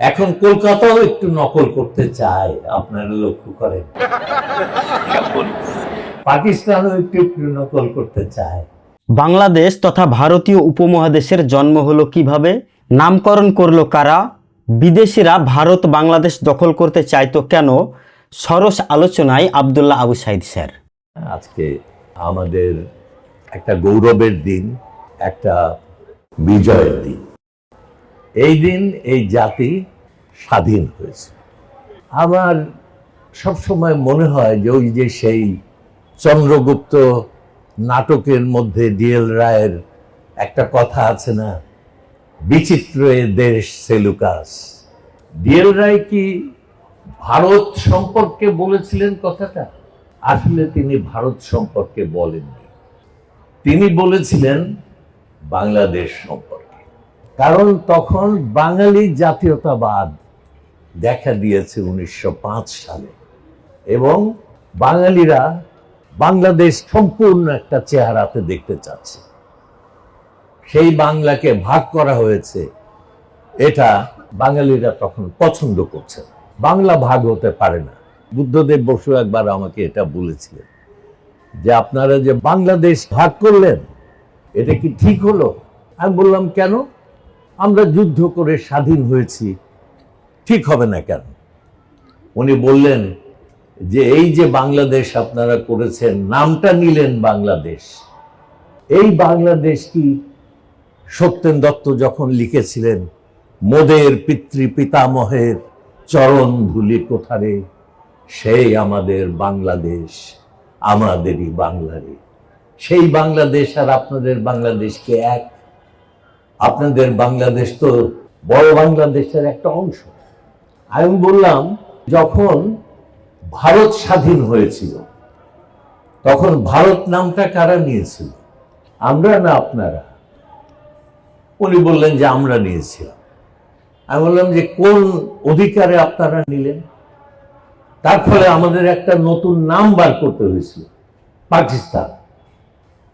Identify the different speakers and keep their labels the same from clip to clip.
Speaker 1: এখন কলকাতাও একটু নকল করতে চায় আপনারা লক্ষ্য করেন। পাকিস্তানও একটু একটু নকল করতে চায়।
Speaker 2: বাংলাদেশ তথা ভারতীয় উপমহাদেশের জন্ম হলো কীভাবে? নামকরণ করল কারা? বিদেশিরা ভারত বাংলাদেশ দখল করতে চাইতো কেন? সরস আলোচনায় আবদুল্লাহ আবু সাইদ স্যার।
Speaker 1: আজকে আমাদের একটা গৌরবের দিন একটা বিজয়ের দিন। এই দিন এই জাতি স্বাধীন হয়েছে। আমার সবসময় মনে হয় যে ওই যে সেই চন্দ্রগুপ্ত নাটকের মধ্যে ডিএল রায়ের একটা কথা আছে না, বিচিত্র এ দেশ সেলুকাস ডিএল রায় কি ভারত সম্পর্কে বলেছিলেন কথাটা? আসলে তিনি ভারত সম্পর্কে বলেননি। তিনি বলেছিলেন বাংলাদেশ সম্পর্কে। কারণ তখন বাঙালি জাতীয়তাবাদ দেখা দিয়েছে উনিশশো পাঁচ সালে। এবং বাঙালিরা বাংলাদেশ সম্পূর্ণ একটা চেহারাতে দেখতে চাচ্ছে। সেই বাংলাকে ভাগ করা হয়েছে। এটা বাঙালিরা তখন পছন্দ করছে বাংলা ভাগ হতে পারে না। বুদ্ধদেব বসু একবার আমাকে এটা বলেছিলেন যে, আপনারা যে বাংলাদেশ ভাগ করলেন, এটা কি ঠিক হলো? আমি বললাম, কেন? আমরা যুদ্ধ করে স্বাধীন হয়েছি। ঠিক হবে না কেন? উনি বললেন যে, এই যে বাংলাদেশ আপনারা করেছেন, নামটা নিলেন বাংলাদেশ। এই বাংলাদেশ কি সত্যেন দত্ত যখন লিখেছিলেন, মোদের পিতৃ পিতামহের চরণ ধুলি কোথারে সেই আমাদের বাংলাদেশ, আমাদেরই বাংলারে সেই বাংলাদেশ আর আপনাদের বাংলাদেশকে এক। আপনাদের বাংলাদেশ তো বড় বাংলাদেশের একটা অংশ। আমি বললাম, যখন ভারত স্বাধীন হয়েছিল, তখন ভারত নামটা কারা নিয়েছিল? আমরা না আপনারা? উনি বললেন যে আমরা নিয়েছিলাম। আমি বললাম যে কোন অধিকারে আপনারা নিলেন? তার ফলে আমাদের একটা নতুন নাম বার করতে হয়েছিল, পাকিস্তান।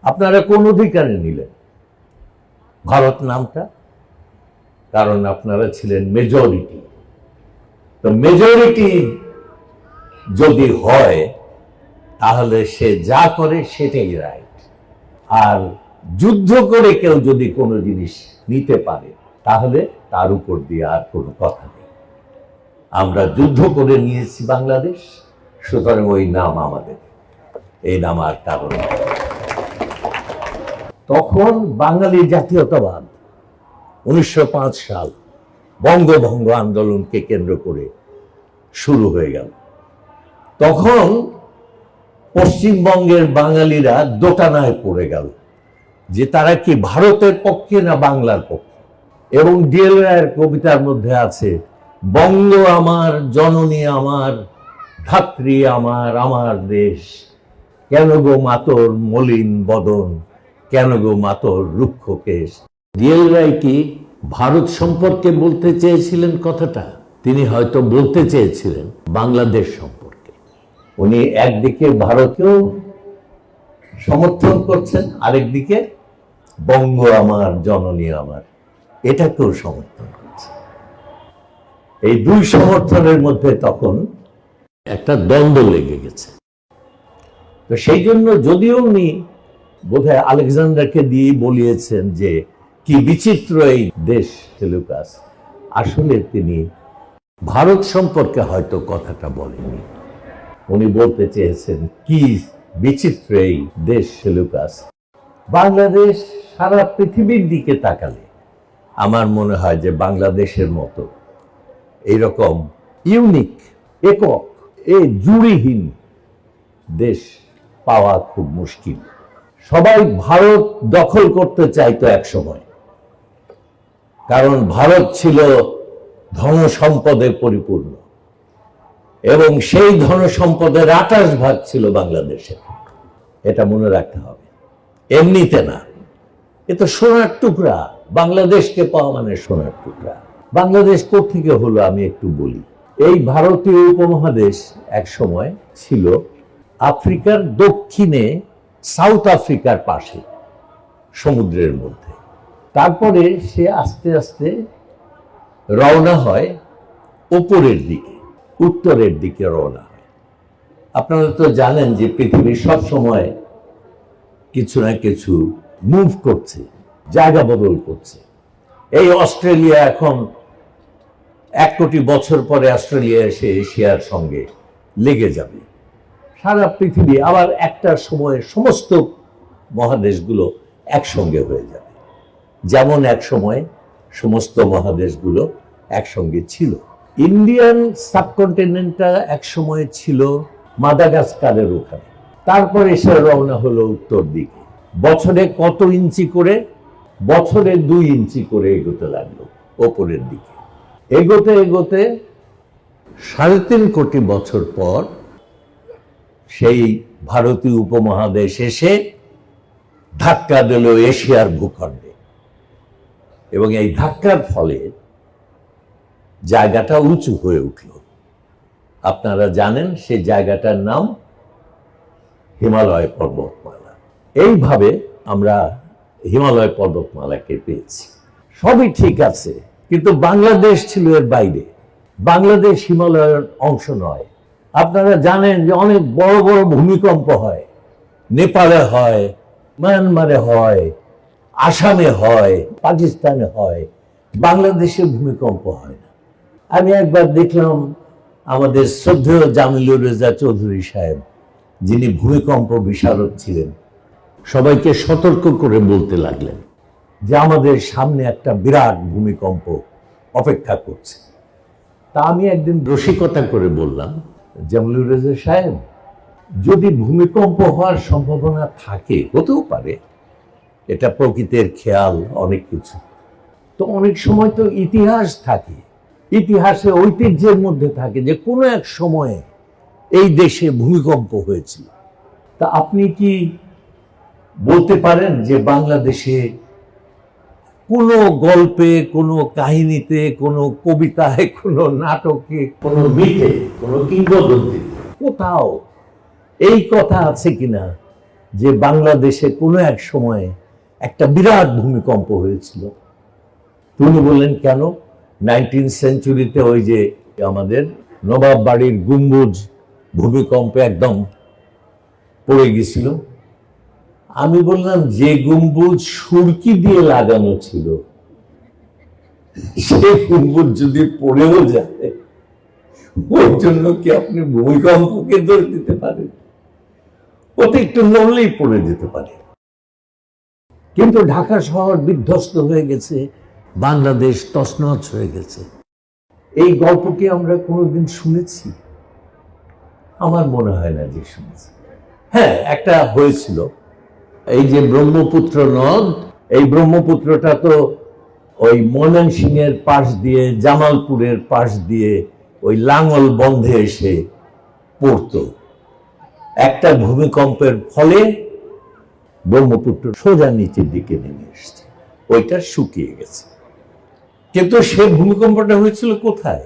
Speaker 1: আপনারা কোন অধিকারে নিলেন? ভারত নামটা, কারণ আপনারা ছিলেন মেজরিটি তো মেজরিটি যদি হয়, তাহলে সে যা করে সেটাই রাইট আর যুদ্ধ করে কেউ যদি কোনো জিনিস নিতে পারে, তাহলে তার উপর দিয়ে আর কোনো কথা নেই। আমরা যুদ্ধ করে নিয়েছি বাংলাদেশ, সুতরাং ওই নাম আমাদের। এই নাম আর কারণ। তখন বাঙালি জাতীয়তাবাদ উনিশশো পাঁচ সাল বঙ্গভঙ্গ আন্দোলনকে কেন্দ্র করে শুরু হয়ে গেল। তখন পশ্চিমবঙ্গের বাঙালিরা দোটানায় পড়ে গেল যে তারা কি ভারতের পক্ষে না বাংলার পক্ষে। এবং ডিএল রায়ের কবিতার মধ্যে আছে, বঙ্গ আমার, জননী আমার, ধাত্রী আমার আমার দেশ, কেন গো মাতর মলিন বদন? কেন গো মাতর রুক্ষ কেশ? ডিএল রায় কি ভারত সম্পর্কে বলতে চেয়েছিলেন কথাটা? তিনি হয়তো বলতে চেয়েছিলেন বাংলাদেশ সম্পর্কে। উনি একদিকে ভারতকেও সমর্থন করছেন, আরেকদিকে বঙ্গ আমার, জননী আমার, এটাকেও সমর্থন করছে। এই দুই সমর্থনের মধ্যে তখন একটা দ্বন্দ্ব লেগে গেছে। তো সেই জন্য যদিও উনি বোধহয় আলেকজান্ডারকে দিয়ে বলিয়েছেন যে, কি বিচিত্র এই দেশ সেলুকাস আসলে তিনি ভারত সম্পর্কে হয়তো কথাটা বলেননি। উনি বলতে চেয়েছেন, কি বিচিত্র এই দেশ সেলুকাস বাংলাদেশ সারা পৃথিবীর দিকে তাকালে আমার মনে হয় যে বাংলাদেশের মতো এইরকম ইউনিক একক এ জুড়িহীন দেশ পাওয়া খুব মুশকিল। সবাই ভারত দখল করতে চাইতো এক সময়। কারণ ভারত ছিল ধন সম্পদে পরিপূর্ণ। এবং সেই ধন সম্পদের আঠাশ ভাগ ছিল বাংলাদেশে এটা মনে রাখতে হবে। এমনিতে না। এ তো সোনার টুকরা। বাংলাদেশকে পাওয়া মানে সোনার টুকরা। বাংলাদেশ থেকে হলো আমি একটু বলি। এই ভারতীয় উপমহাদেশ এক সময় ছিল আফ্রিকার দক্ষিণে সাউথ আফ্রিকার পাশে, সমুদ্রের মধ্যে। তারপরে সে আস্তে আস্তে রওনা হয় ওপরের দিকে, উত্তরের দিকে রওনা হয়। আপনারা তো জানেন যে পৃথিবী সব সময় কিছু না কিছু মুভ করছে, জায়গা বদল করছে। এই অস্ট্রেলিয়া এখন এক কোটি বছর পরে অস্ট্রেলিয়া এসে এশিয়ার সঙ্গে লেগে যাবে। সারা পৃথিবী আবার একটা সময়ে সমস্ত মহাদেশগুলো একসঙ্গে হয়ে যাবে। যেমন এক সময় সমস্ত মহাদেশগুলো একসঙ্গে ছিল। ইন্ডিয়ান সাবকন্টিনেন্টটা এক সময় ছিল মাদাগাস্কারের ওখানে। তারপরে সে রওনা হলো উত্তর দিকে। বছরে কত ইঞ্চি করে? বছরে দুই ইঞ্চি করে এগোতে লাগল ওপরের দিকে। এগোতে এগোতে সাড়ে তিন কোটি বছর পর সেই ভারতীয় উপমহাদেশ এসে ধাক্কা দিল এশিয়ার ভূখণ্ডে। এবং এই ধাক্কার ফলে জায়গাটা উঁচু হয়ে উঠল। আপনারা জানেন সেই জায়গাটার নাম হিমালয় পর্বতমালা। এইভাবে আমরা হিমালয় পর্বতমালাকে পেয়েছি। সবই ঠিক আছে, কিন্তু বাংলাদেশ ছিল এর বাইরে। বাংলাদেশ হিমালয়ের অংশ নয়। আপনারা জানেন যে অনেক বড় বড় ভূমিকম্প হয়। নেপালে হয়, মায়ানমারে হয়, আসামে হয়, পাকিস্তানে হয়। বাংলাদেশে ভূমিকম্প হয় না। আমি একবার দেখলাম আমাদের শ্রদ্ধেয় জামিলুর রেজা চৌধুরী সাহেব, যিনি ভূমিকম্প বিশারদ ছিলেন, সবাইকে সতর্ক করে বলতে লাগলেন যে আমাদের সামনে একটা বিরাট ভূমিকম্প অপেক্ষা করছে। তা আমি একদিন রসিকতা করে বললাম জামিলুর রেজা সাহেব যদি ভূমিকম্প হওয়ার সম্ভাবনা থাকে, হতেও পারে, এটা প্রকৃতির খেয়াল অনেক কিছু। তো অনেক সময় তো ইতিহাস থাকে, ইতিহাসে ঐতিহ্যের মধ্যে থাকে যে কোনো এক সময়ে এই দেশে ভূমিকম্প হয়েছিল। তা আপনি কি বলতে পারেন যে বাংলাদেশে কোনো গল্পে, কোনো কাহিনীতে, কোনো কবিতায়, কোনো নাটকে, কোনো মিথে, কোনো কিংবদন্তি কোথাও এই কথা আছে কিনা যে বাংলাদেশে কোনো এক সময়ে একটা বিরাট ভূমিকম্প হয়েছিল। তিনি বললেন, কেন? নাইনটিন সেঞ্চুরিতে ওই যে আমাদের নবাব বাড়ির গুম্বুজ ভূমিকম্পে একদম পড়ে গেছিল আমি বললাম, যে গম্বুজ সুরকি দিয়ে লাগানো ছিল, সে গম্বুজ যদি পড়েও যায় ওর জন্য কি আপনি ভূমিকম্পকে ধরে দিতে পারেন? ওতে একটু নড়লেই পড়ে যেতে পারে। কিন্তু ঢাকা শহর বিধ্বস্ত হয়ে গেছে, বাংলাদেশ তছনছ হয়ে গেছে। এই গল্পকে আমরা কোনোদিন শুনেছি? আমার মনে হয় না যে শুনেছি। হ্যাঁ একটা হয়েছিল। এই যে ব্রহ্মপুত্র নদ, এই ব্রহ্মপুত্রটা তো ওই ময়মনসিংহের পাশ দিয়ে, জামালপুরের পাশ দিয়ে ওই লাঙল বন্ধে এসে পড়তো। একটা ভূমিকম্পের ফলে ব্রহ্মপুত্র সোজা নিচের দিকে নেমে এসছে। ওইটা শুকিয়ে গেছে। কিন্তু সে ভূমিকম্পটা হয়েছিল কোথায়?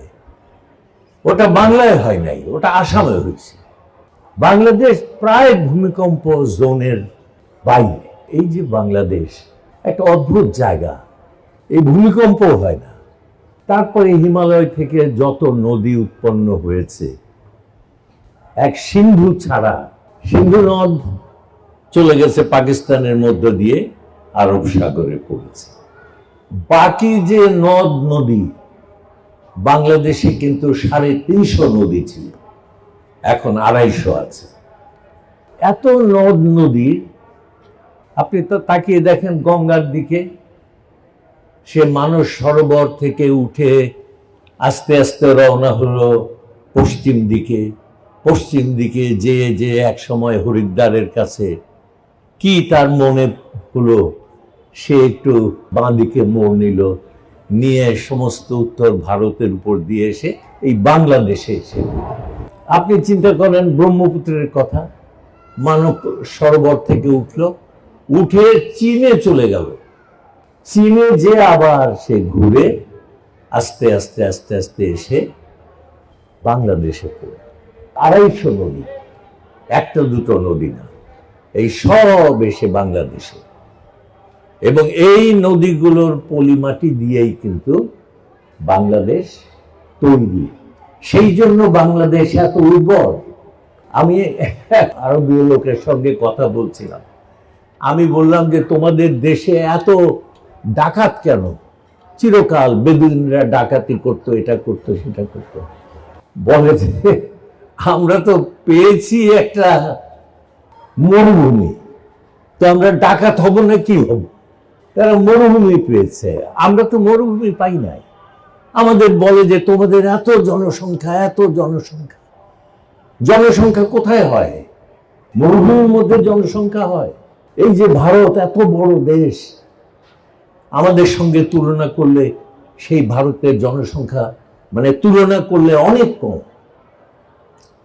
Speaker 1: ওটা বাংলায় হয় নাই, ওটা আসামে হয়েছে বাংলাদেশ প্রায় ভূমিকম্প জোনের বাইরে। এই যে বাংলাদেশ, একটা অদ্ভুত জায়গা। এই ভূমিকম্প হয় না। তারপরে হিমালয় থেকে যত নদী উৎপন্ন হয়েছে, এক সিন্ধু ছাড়া সিন্ধু নদ চলে গেছে পাকিস্তানের মধ্য দিয়ে আরব সাগরে পড়েছে। বাকি যে নদ নদী, বাংলাদেশে কিন্তু সাড়ে তিনশো নদী ছিল। এখন আড়াইশো আছে। এত নদ নদী আপনি তো তাকিয়ে দেখেন গঙ্গার দিকে। সে মানুষ সরোবর থেকে উঠে আস্তে আস্তে রওনা হলো পশ্চিম দিকে। পশ্চিম দিকে যে যে এক সময় হরিদ্বারের কাছে। কি তার মনে হলো? সে একটু বাঁ দিকে মোড় নিল, নিয়ে সমস্ত উত্তর ভারতের উপর দিয়ে এসে এই বাংলাদেশে এসে। আপনি চিন্তা করেন ব্রহ্মপুত্রের কথা। মানব সরোবর থেকে উঠল উঠে চীনে চলে গেল। চীনে যে আবার সে ঘুরে আস্তে আস্তে আস্তে আস্তে এসে বাংলাদেশে পড়ে। আড়াইশো নদী, একটা দুটো নদী না, এই সব এসে বাংলাদেশে। এবং এই নদীগুলোর পলিমাটি দিয়েই কিন্তু বাংলাদেশ তৈরি। সেই জন্য বাংলাদেশ এত উর্বর। আমি আরবীয় লোকের সঙ্গে কথা বলছিলাম। আমি বললাম যে তোমাদের দেশে এত ডাকাত কেন? চিরকাল বেদুইনরা ডাকাতি করতো, এটা করতো, সেটা করতো। বলে যে, আমরা তো পেয়েছি একটা মরুভূমি। তো আমরা ডাকাত হব না কি হব? তারা মরুভূমি পেয়েছে। আমরা তো মরুভূমি পাই নাই। আমাদের বলে যে, তোমাদের এত জনসংখ্যা এত জনসংখ্যা। জনসংখ্যা কোথায় হয়? মরুভূমির মধ্যে জনসংখ্যা হয়। এই যে ভারত এত বড় দেশ, আমাদের সঙ্গে তুলনা করলে সেই ভারতের জনসংখ্যা মানে তুলনা করলে অনেক কম।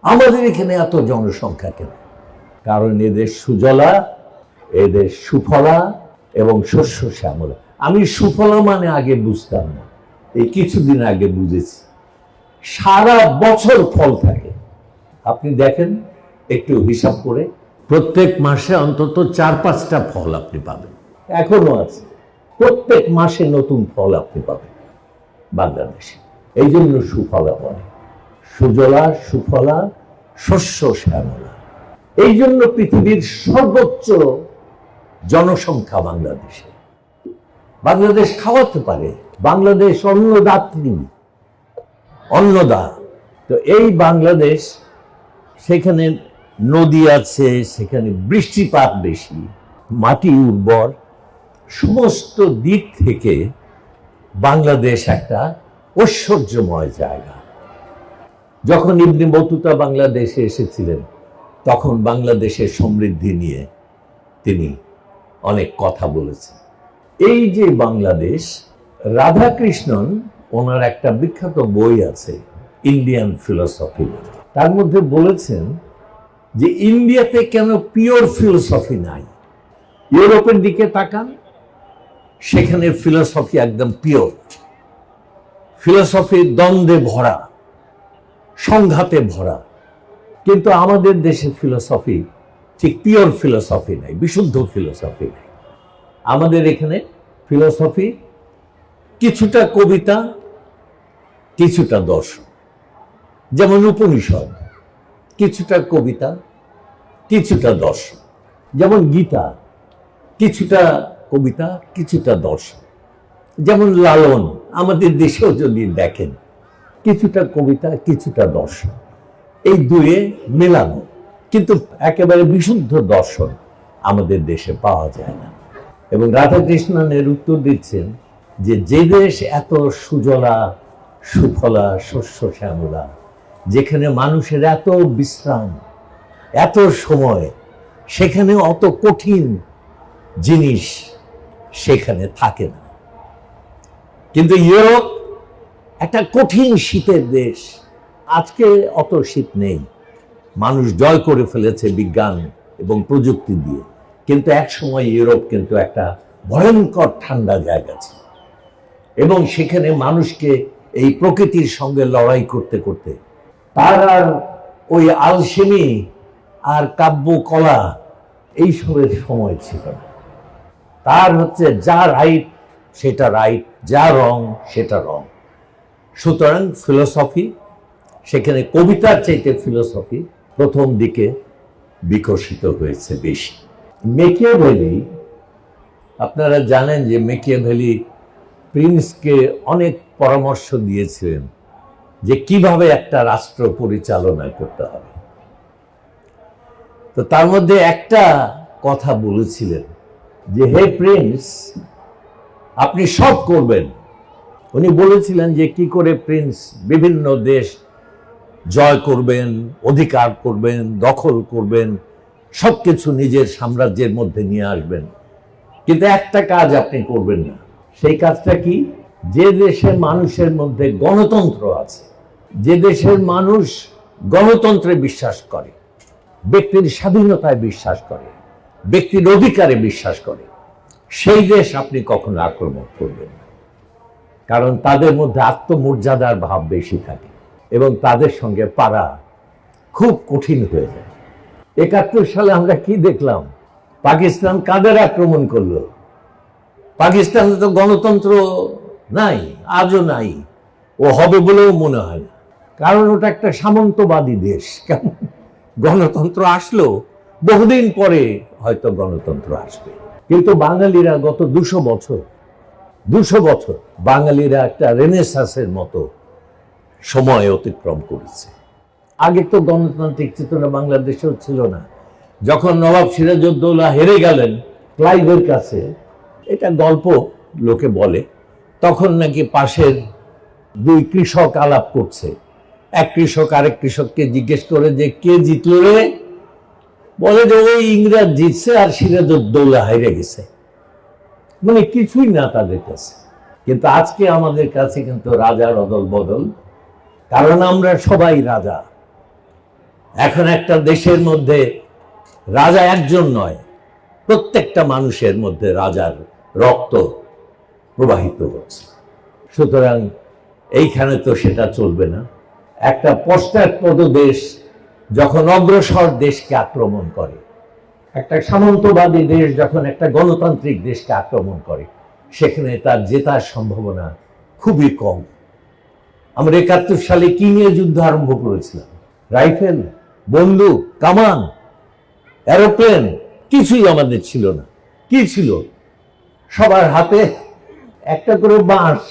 Speaker 1: আমাদের এখানে এত জনসংখ্যা কেন? কারণ এদের সুজলা, এদের সুফলা এবং শস্য শ্যামলা। আমি সুফলা মানে আগে বুঝতাম না, এই কিছুদিন আগে বুঝেছি। সারা বছর ফল থাকে। আপনি দেখেন, একটু হিসাব করে প্রত্যেক মাসে অন্তত চার, পাঁচটা ফল আপনি পাবেন। এখনও আছে। প্রত্যেক মাসে নতুন ফল আপনি পাবেন বাংলাদেশে। এই জন্য সুফলা বলে। সুজলা, সুফলা, শস্য, শ্যামলা। এই জন্য পৃথিবীর সর্বোচ্চ জনসংখ্যা বাংলাদেশে। বাংলাদেশ খাওয়াতে পারে। বাংলাদেশ অন্নদাত্রী অন্নদা। তো এই বাংলাদেশ সেখানে নদী আছে, সেখানে বৃষ্টিপাত বেশি, মাটি উর্বর। সমস্ত দিক থেকে বাংলাদেশ একটা ঐশ্বর্যময় জায়গা। যখন ইবনে বতুতা বাংলাদেশে এসেছিলেন, তখন বাংলাদেশের সমৃদ্ধি নিয়ে তিনি অনেক কথা বলেছেন। এই যে বাংলাদেশ, রাধাকৃষ্ণন ওনার একটা বিখ্যাত বই আছে, ইন্ডিয়ান ফিলোসফি তার মধ্যে বলেছেন যে ইন্ডিয়াতে কেন পিওর ফিলোসফি নাই? ইউরোপের দিকে তাকান, সেখানে ফিলোসফি একদম পিওর ফিলোসফি দ্বন্দ্বে ভরা, সংঘাতে ভরা। কিন্তু আমাদের দেশে ফিলোসফি ঠিক পিওর ফিলোসফি নাই, বিশুদ্ধ ফিলোসফি নাই। আমাদের এখানে ফিলোসফি কিছুটা কবিতা, কিছুটা দর্শন। যেমন উপনিষদ। কিছুটা কবিতা, কিছুটা দর্শন। যেমন গীতা, কিছুটা কবিতা, কিছুটা দর্শন। যেমন লালন, আমাদের দেশেও যদি দেখেন, কিছুটা কবিতা, কিছুটা দর্শন। এই দুয়ে মেলানো, কিন্তু একেবারে বিশুদ্ধ দর্শন আমাদের দেশে পাওয়া যায় না। এবং রাধাকৃষ্ণনের উত্তর দিচ্ছেন যে যে দেশ এত সুজলা, সুফলা, শস্য শ্যামলা যেখানে মানুষের এত বিশ্রাম, এত সময়, সেখানে অত কঠিন জিনিস সেখানে থাকে না। কিন্তু ইউরোপ একটা কঠিন শীতের দেশ। আজকে অত শীত নেই। মানুষ জয় করে ফেলেছে বিজ্ঞান এবং প্রযুক্তি দিয়ে। কিন্তু এক সময় ইউরোপ কিন্তু একটা ভয়ঙ্কর ঠান্ডা জায়গা ছিল। এবং সেখানে মানুষকে এই প্রকৃতির সঙ্গে লড়াই করতে করতে তার আর ওই আলসেমি আর কাব্য কলা এইসবের সময় ছিল। না তার হচ্ছে যা রাইট সেটা রাইট যা রং সেটা রং সুতরাং ফিলোসফি সেখানে কবিতার চাইতে ফিলোসফি প্রথম দিকে বিকশিত হয়েছে বেশি। মেকিয়াভেলি, আপনারা জানেন যে মেকিয়াভেলি প্রিন্সকে অনেক পরামর্শ দিয়েছিলেন। যে কীভাবে একটা রাষ্ট্র পরিচালনা করতে হবে। তো তার মধ্যে একটা কথা বলেছিলেন যে, হে প্রিন্স, আপনি সব করবেন। উনি বলেছিলেন যে, কি করে প্রিন্স বিভিন্ন দেশ জয় করবেন, অধিকার করবেন, দখল করবেন সব কিছু নিজের সাম্রাজ্যের মধ্যে নিয়ে আসবেন। কিন্তু একটা কাজ আপনি করবেন না। সেই কাজটা কি? যে দেশের মানুষের মধ্যে গণতন্ত্র আছে যে দেশের মানুষ গণতন্ত্রে বিশ্বাস করে, ব্যক্তির স্বাধীনতায় বিশ্বাস করে, ব্যক্তির অধিকারে বিশ্বাস করে, সেই দেশ আপনি কখনো আক্রমণ করবেন না। কারণ তাদের মধ্যে আত্মমর্যাদার ভাব বেশি থাকে এবং তাদের সঙ্গে পারা খুব কঠিন হয়ে যায়। একাত্তর সালে আমরা কি দেখলাম? পাকিস্তান কাদের আক্রমণ করল? পাকিস্তানে তো গণতন্ত্র নাই, আজও নাই। ও হবে বলেও মনে হয় না। কারণ ওটা একটা সামন্তবাদী দেশ। কেমন? গণতন্ত্র আসলো, বহুদিন পরে হয়তো গণতন্ত্র আসবে। কিন্তু বাঙালিরা গত দুশো বছর দুশো বছর বাঙালিরা একটা রেনেসাসের মতো সময় অতিক্রম করেছে। আগে তো গণতান্ত্রিক চেতনা বাংলাদেশেও ছিল না। যখন নবাব সিরাজউদ্দৌলা হেরে গেলেন ক্লাইভের কাছে, এটা গল্প লোকে বলে, তখন নাকি পাশের দুই কৃষক আলাপ করছে। এক কৃষক আরেক কৃষককে জিজ্ঞেস করে যে কে জিতলো রে? বলে যে ওই ইংরেজ জিতছে আর সিরাজউদ্দৌলা হেরে গেছে। মানে কিছুই না তাদের কাছে। কিন্তু আজকে আমাদের কাছে কিন্তু রাজার অদল বদল কারণ আমরা সবাই রাজা। এখন একটা দেশের মধ্যে রাজা একজন নয়, প্রত্যেকটা মানুষের মধ্যে রাজার রক্ত প্রবাহিত হচ্ছে। সুতরাং এইখানে তো সেটা চলবে না। একটা পশ্চাৎপদ দেশ যখন অগ্রসর দেশকে আক্রমণ করে। একটা সামন্তবাদী দেশ যখন একটা গণতান্ত্রিক দেশকে আক্রমণ করে, সেখানে তার জেতার সম্ভাবনা খুবই কম। আমরা একাত্তর সালে কি নিয়ে যুদ্ধ আরম্ভ করেছিলাম। রাইফেল, বন্দুক, কামান, এরোপ্লেন কিছুই আমাদের ছিল না। কি ছিল? সবার হাতে একটা করে বাঁশ।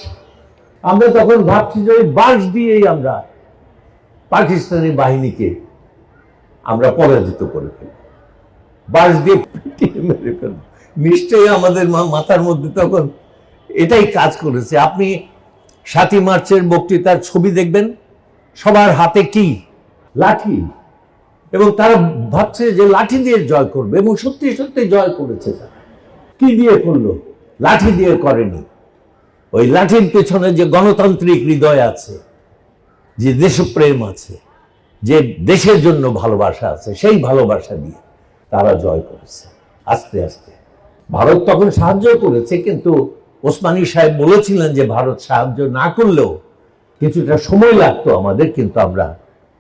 Speaker 1: আমরা তখন ভাবছি যে ওই বাঁশ দিয়েই আমরা পাকিস্তানি বাহিনীকে আমরা পরাজিত করে ফেলব বাঁশ দিয়ে মেরে ফেলব। নিশ্চয়ই আমাদের মাথার মধ্যে তখন এটাই কাজ করেছে। আপনি সাতই মার্চের বক্তৃতার ছবি দেখবেন, সবার হাতে কি? লাঠি। এবং তারা ভাবছে যে লাঠি দিয়ে জয় করবে, এবং সত্যি সত্যি জয় করেছে তারা। কি দিয়ে করল? লাঠি দিয়ে করেনি। ওই লাঠির পেছনে যে গণতান্ত্রিক হৃদয় আছে যে দেশপ্রেম আছে, যে দেশের জন্য ভালোবাসা আছে, সেই ভালোবাসা দিয়ে তারা জয় করেছে। আস্তে আস্তে। ভারত তখন সাহায্য করেছে, কিন্তু ওসমানী সাহেব বলেছিলেন যে ভারত সাহায্য না করলেও কিছুটা সময় লাগতো আমাদের, কিন্তু আমরা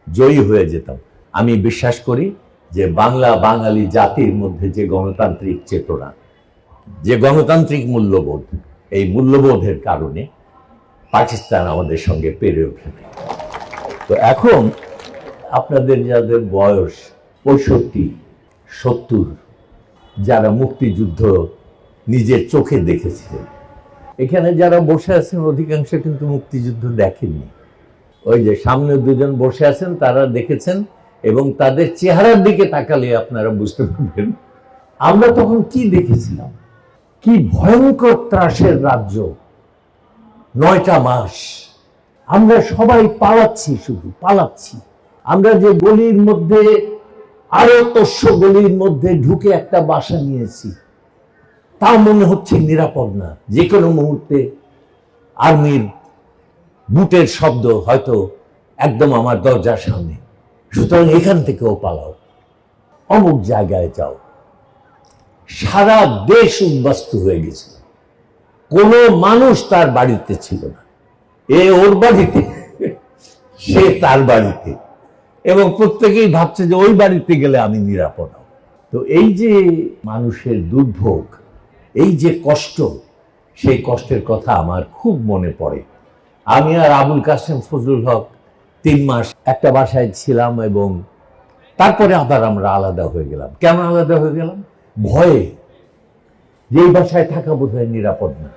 Speaker 1: জয়ী হয়ে যেতাম। আমি বিশ্বাস করি যে বাংলা বাঙালি জাতির মধ্যে যে গণতান্ত্রিক চেতনা, যে গণতান্ত্রিক মূল্যবোধ, এই মূল্যবোধের কারণে পাকিস্তান আমাদের সঙ্গে পেরে ওঠেনি। তো এখন আপনাদের যাদের বয়স পঁয়ষট্টি, সত্তর, যারা মুক্তিযুদ্ধ নিজের চোখে দেখেছিলেন, এখানে যারা বসে আছেন অধিকাংশ কিন্তু মুক্তিযুদ্ধ দেখেননি। ওই যে সামনে দুজন বসে আছেন, তারা দেখেছেন এবং তাদের চেহারার দিকে তাকালে আপনারা বুঝতে পারবেন। আমরা তখন কি দেখেছিলাম? কি ভয়ঙ্কর ত্রাসের রাজ্য নয়টা মাস আমরা সবাই পালাচ্ছি শুধু, পালাচ্ছি। আমরা যে গলির মধ্যে, আরও তস্য গলির মধ্যে ঢুকে একটা বাসা নিয়েছি, তা মনে হচ্ছে নিরাপদ না। যে কোনো মুহূর্তে আর্মির বুটের শব্দ হয়তো একদম আমার দরজার সামনে। সুতরাং এখান থেকেও পালাও। অমুক জায়গায় যাও। সারা দেশ উদ্বাস্ত হয়ে গেছে। কোনো মানুষ তার বাড়িতে ছিল না। এ ওর বাড়িতে, সে তার বাড়িতে। এবং প্রত্যেকেই ভাবছে যে ওই বাড়িতে গেলে আমি নিরাপদ তো এই যে মানুষের দুর্ভোগ, এই যে কষ্ট, সেই কষ্টের কথা আমার খুব মনে পড়ে। আমি আর আবুল কাসেম ফজলুল হক তিন মাস একটা বাসায় ছিলাম এবং তারপরে আবার আমরা আলাদা হয়ে গেলাম। কেন আলাদা হয়ে গেলাম? ভয়ে। যে বাসায় থাকা বোধহয় নিরাপদ না।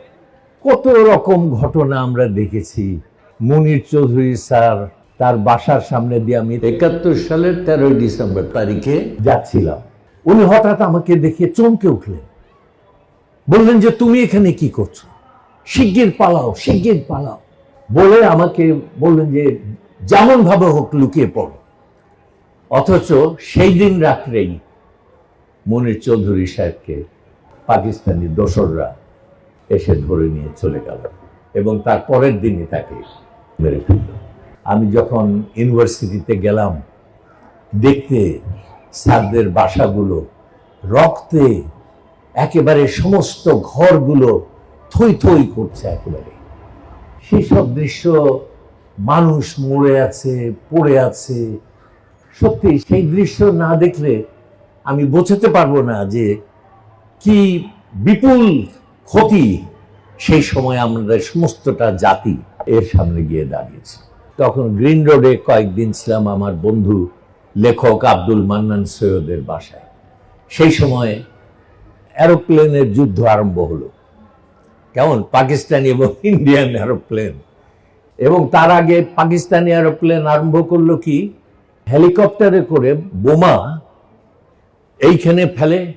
Speaker 1: কত রকম ঘটনা আমরা দেখেছি। মুনির চৌধুরী স্যার তার বাসার সামনে দিয়ে আমি একাত্তর সালের তেরোই ডিসেম্বর তারিখে যাচ্ছিলাম। উনি হঠাৎ আমাকে দেখে চমকে উঠলেন। বললেন যে, তুমি এখানে কি করছ? শিগগির পালাও শিগগির পালাও। বলে আমাকে বললেন যে, যেমন ভাবে হোক লুকিয়ে পড়ো। অথচ সেই দিন রাত্রেই মনির চৌধুরী সাহেবকে পাকিস্তানি দোসররা এসে ধরে নিয়ে চলে গেল। এবং তার পরের দিনই তাকে মেরে ফেলল। আমি যখন ইউনিভার্সিটিতে গেলাম, দেখতে স্যারদের বাসাগুলো, রক্তে একেবারে সমস্ত ঘরগুলো থই থই করছে একেবারে। সেসব দৃশ্য মানুষ মরে আছে, পড়ে আছে। সত্যি সেই দৃশ্য না দেখলে আমি বোঝাতে পারব না যে কি বিপুল ক্ষতি সেই সময় আমাদের সমস্তটা জাতি এর সামনে গিয়ে দাঁড়িয়েছি। তখন গ্রিন রোডে কয়েকদিন ছিলাম আমার বন্ধু লেখক আব্দুল মান্নান সৈয়দের বাসায়। সেই সময় অ্যারোপ্লেনের যুদ্ধ আরম্ভ হলো। কেমন? পাকিস্তানি এবং ইন্ডিয়ান অ্যারোপ্লেন। এবং তার আগে পাকিস্তানি অ্যারোপ্লেন আরম্ভ করল কি? হেলিকপ্টারে করে বোমা এইখানে ফেলে,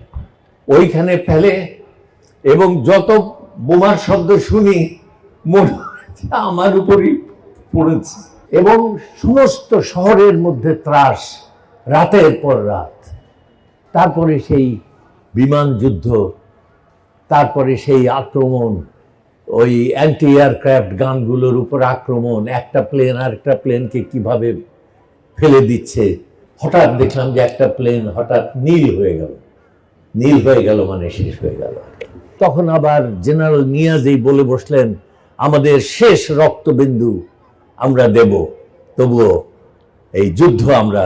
Speaker 1: ওইখানে ফেলে এবং যত বোমার শব্দ শুনি, মনে হচ্ছে আমার উপরই পড়েছে। এবং সমস্ত শহরের মধ্যে ত্রাস, রাতের পর রাত। তারপরে সেই বিমান যুদ্ধ, তারপরে সেই আক্রমণ, ওই অ্যান্টি এয়ারক্রাফট গানগুলোর উপর আক্রমণ, একটা প্লেন আর একটা প্লেনকে কীভাবে ফেলে দিচ্ছে। হঠাৎ দেখলাম যে একটা প্লেন হঠাৎ নীল হয়ে গেল। নীল হয়ে গেল মানে শেষ হয়ে গেল। তখন আবার জেনারেল নিয়াজেই বলে বসলেন, আমাদের শেষ রক্তবিন্দু আমরা দেব, তবুও এই যুদ্ধ আমরা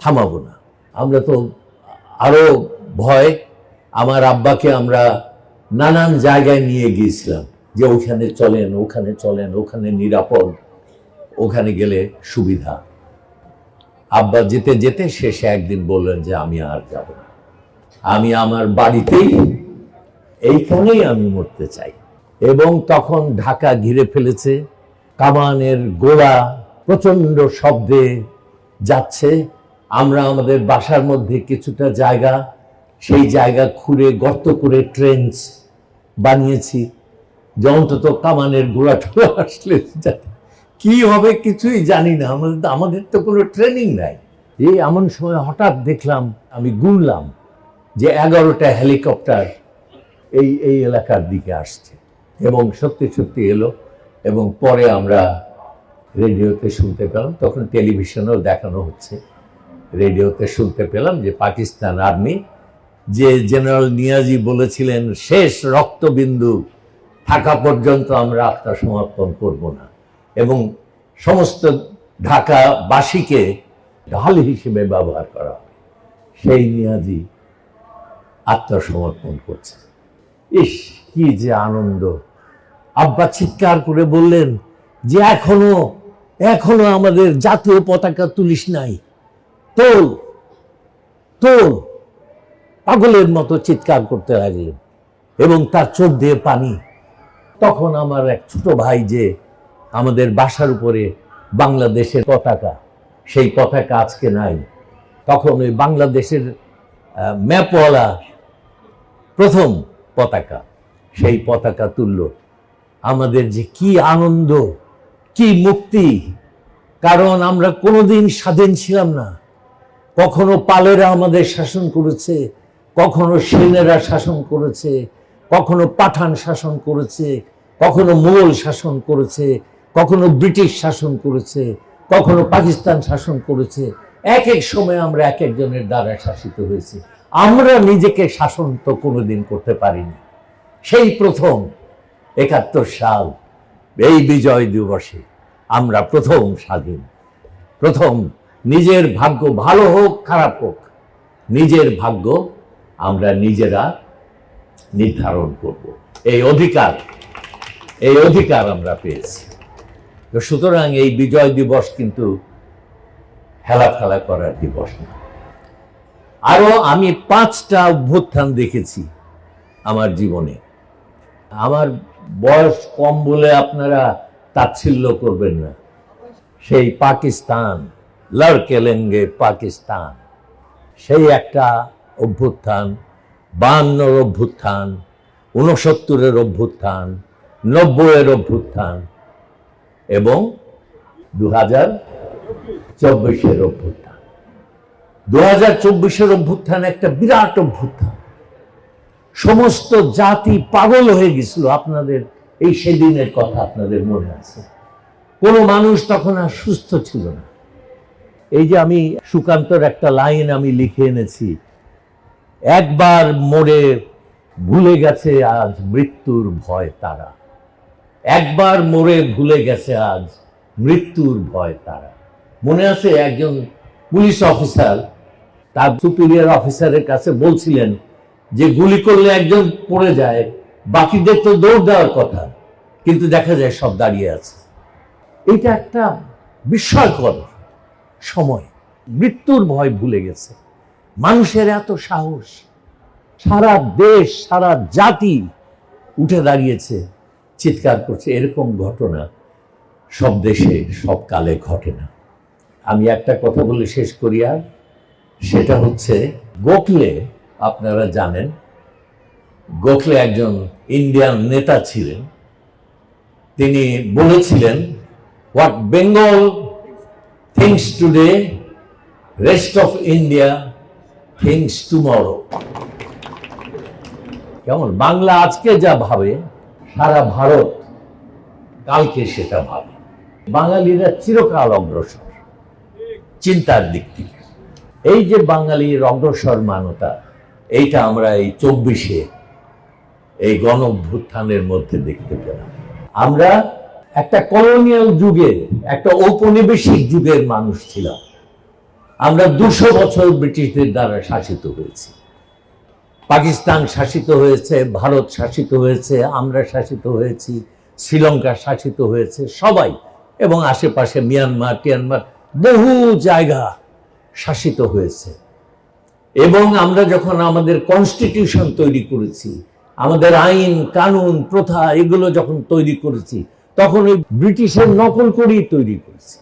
Speaker 1: থামাবো না। আমরা তো আরও ভয়, আমার আব্বাকে আমরা নানান জায়গায় নিয়ে গিয়েছিলাম, যে ওখানে চলেন ওখানে চলেন, ওখানে নিরাপদ, ওখানে গেলে সুবিধা। আব্বা যেতে যেতে শেষে একদিন বললেন যে, আমি আর যাব না। আমি আমার বাড়িতেই এইখানেই আমি মরতে চাই। এবং তখন ঢাকা ঘিরে ফেলেছে, কামানের গোড়া প্রচণ্ড শব্দে যাচ্ছে। আমরা আমাদের বাসার মধ্যে কিছুটা জায়গা, সেই জায়গা খুঁড়ে, গর্ত করে ট্রেঞ্চ বানিয়েছি, যে অন্তত কামানের গোড়া টোড়া আসলে কি হবে কিছুই জানি না। আমাদের আমাদের তো কোনো ট্রেনিং নাই। এই এমন সময় হঠাৎ দেখলাম, আমি গুনলাম যে এগারোটা হেলিকপ্টার এই এই এলাকার দিকে আসছে। এবং সত্যি সত্যি এলো এবং পরে আমরা রেডিওতে শুনতে পেলাম, তখন টেলিভিশনেও দেখানো হচ্ছে। রেডিওতে শুনতে পেলাম যে পাকিস্তান আর্মি যে জেনারেল নিয়াজি বলেছিলেন, শেষ রক্তবিন্দু, থাকা পর্যন্ত আমরা আত্মসমর্পণ করব না। এবং সমস্ত ঢাকাবাসীকে ঢাল হিসেবে ব্যবহার করা হবে। সেই নিয়াজি আত্মসমর্পণ করছে ইস, কি যে আনন্দ। আব্বা চিৎকার করে বললেন, যে এখনও এখনও আমাদের জাতীয় পতাকা তুলিস নাই। তোল তোল। পাগলের মতো চিৎকার করতে লাগলেন এবং তার চোখ দিয়ে পানি। তখন আমার এক ছোট ভাই যে আমাদের বাসার উপরে বাংলাদেশের পতাকা, সেই পতাকা আজকে নাই। তখন ওই বাংলাদেশের ম্যাপওয়ালা প্রথম পতাকা, সেই পতাকা তুলল আমাদের যে কি আনন্দ, কি মুক্তি। কারণ আমরা কোনোদিন স্বাধীন ছিলাম না। কখনো পালেরা আমাদের শাসন করেছে, কখনো সেনেরা শাসন করেছে, কখনো পাঠান শাসন করেছে, কখনো মুঘল শাসন করেছে, কখনো ব্রিটিশ শাসন করেছে, কখনো পাকিস্তান শাসন করেছে। এক এক সময় আমরা এক একজনের দ্বারা শাসিত হয়েছি। আমরা নিজেকে শাসন তো কোনোদিন করতে পারিনি। সেই প্রথম একাত্তর সাল, এই বিজয় দিবসে আমরা প্রথম স্বাধীন। প্রথম নিজের ভাগ্য ভালো হোক, খারাপ হোক, নিজের ভাগ্য আমরা নিজেরা নির্ধারণ করব। এই অধিকার এই অধিকার আমরা পেয়েছি। সুতরাং এই বিজয় দিবস কিন্তু হেলাফেলা করার দিবস না। আরও আমি পাঁচটা অভ্যুত্থান দেখেছি আমার জীবনে। আমার বয়স কম বলে আপনারা তাচ্ছিল্য করবেন না। সেই পাকিস্তান লড়কেলেঙ্গে পাকিস্তান, সেই একটা অভ্যুত্থান বাহান্নর অভ্যুত্থান, ঊনসত্তরের অভ্যুত্থান, নব্বইয়ের অভ্যুত্থান এবং দু হাজার চব্বিশের অভ্যুত্থান। দু হাজার চব্বিশের অভ্যুত্থান একটা বিরাট অভ্যুত্থান। সমস্ত জাতি পাগল হয়ে গেছিল, আপনাদের এই সেদিনের কথা আপনাদের মনে আছে। কোনো মানুষ তখন আর সুস্থ ছিল না। এই যে আমি সুকান্তর একটা লাইন আমি লিখে এনেছি, একবার মোড়ে ভুলে গেছে আজ মৃত্যুর ভয় তারা। একবার মোড়ে ভুলে গেছে আজ মৃত্যুর ভয় তারা। মনে আছে একজন পুলিশ অফিসার তার সুপিরিয়র অফিসারের কাছে বলছিলেন যে গুলি করলে একজন পড়ে যায়, বাকিদের তো দৌড় দেওয়ার কথা। কিন্তু দেখা যায় সব দাঁড়িয়ে আছে। এটা একটা বিস্ময়কর সময়। মৃত্যুর ভয় ভুলে গেছে। মানুষের এত সাহস, সারা দেশ, সারা জাতি উঠে দাঁড়িয়েছে, চিৎকার করছে, এরকম ঘটনা সব দেশে, সব কালে ঘটে না। আমি একটা কথা বলে শেষ করি আর। সেটা হচ্ছে গোখলে, আপনারা জানেন, গোখলে একজন ইন্ডিয়ান নেতা ছিলেন। তিনি বলেছিলেন what Bengal thinks today rest of India thinks tomorrow কেমন? বাংলা আজকে যা ভাবে, সারা ভারত কালকে সেটা ভাবে। বাঙালিরা চিরকাল অগ্রসর, চিন্তার দিক থেকে। এই যে বাঙালির অগ্রসর মানতা, এইটা আমরা এই চব্বিশে এই গণ অভ্যুত্থানের মধ্যে দেখতে পেলাম। আমরা একটা কলোনিয়াল যুগের, একটা ঔপনিবেশিক যুগের মানুষ ছিলাম। আমরা দুশো বছর ব্রিটিশদের দ্বারা শাসিত হয়েছি। পাকিস্তান শাসিত হয়েছে, ভারত শাসিত হয়েছে, আমরা শাসিত হয়েছি, শ্রীলঙ্কা শাসিত হয়েছে, সবাই এবং আশেপাশে মিয়ানমার, টিয়ানমার, বহু জায়গা শাসিত হয়েছে। এবং আমরা যখন আমাদের কনস্টিটিউশন তৈরি করেছি, আমাদের আইন, কানুন, প্রথা, এগুলো যখন তৈরি করেছি, তখন ওই ব্রিটিশের নকল করেই তৈরি করেছি।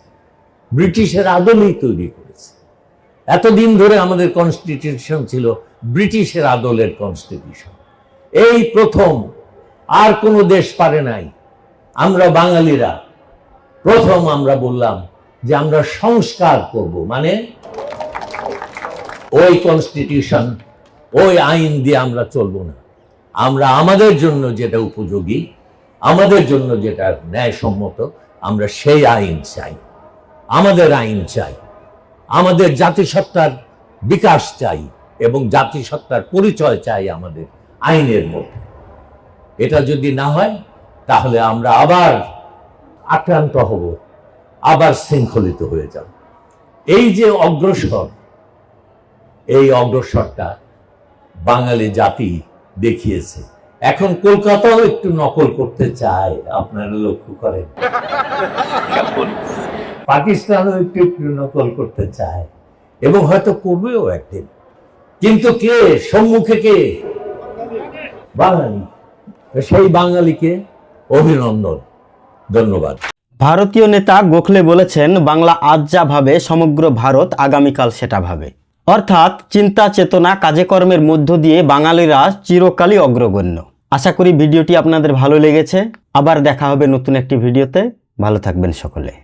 Speaker 1: ব্রিটিশের আদলেই তৈরি করেছি। এতদিন ধরে আমাদের কনস্টিটিউশন ছিল ব্রিটিশের আদলের কনস্টিটিউশন এই প্রথম, আর কোনো দেশ পারে নাই। আমরা বাঙালিরা, প্রথম আমরা বললাম যে আমরা সংস্কার করব। মানে ওই কনস্টিটিউশন ওই আইন দিয়ে আমরা চলবো না। আমরা আমাদের জন্য যেটা উপযোগী, আমাদের জন্য যেটা ন্যায়সম্মত, আমরা সেই আইন চাই। আমাদের আইন চাই। আমাদের জাতিসত্তার বিকাশ চাই এবং জাতিসত্তার পরিচয় চাই আমাদের আইনের মধ্যে। এটা যদি না হয়, তাহলে আমরা আবার আক্রান্ত হব, আবার শৃঙ্খলিত হয়ে যাব। এই যে অগ্রসর এই অগ্রসরটা বাঙালি জাতি দেখিয়েছে। এখন কলকাতাও একটু নকল করতে চায় আপনারা লক্ষ্য করেন। পাকিস্তানও একটু একটু নকল করতে চায় এবং হয়তো করবেও একদিন। কিন্তু কে? সম্মুখে কে? বাঙালি। সেই বাঙালিকে অভিনন্দন। ধন্যবাদ।
Speaker 2: ভারতীয় নেতা গোখলে বলেছেন বাংলা আজ যা ভাবে সমগ্র ভারত আগামীকাল সেটা ভাবে। অর্থাৎ চিন্তা চেতনা কাজেকর্মের মধ্য দিয়ে বাঙালিরা চিরকালই অগ্রগণ্য। আশা করি ভিডিওটি আপনাদের ভালো লেগেছে। আবার দেখা হবে নতুন একটি ভিডিওতে। ভালো থাকবেন সকলে।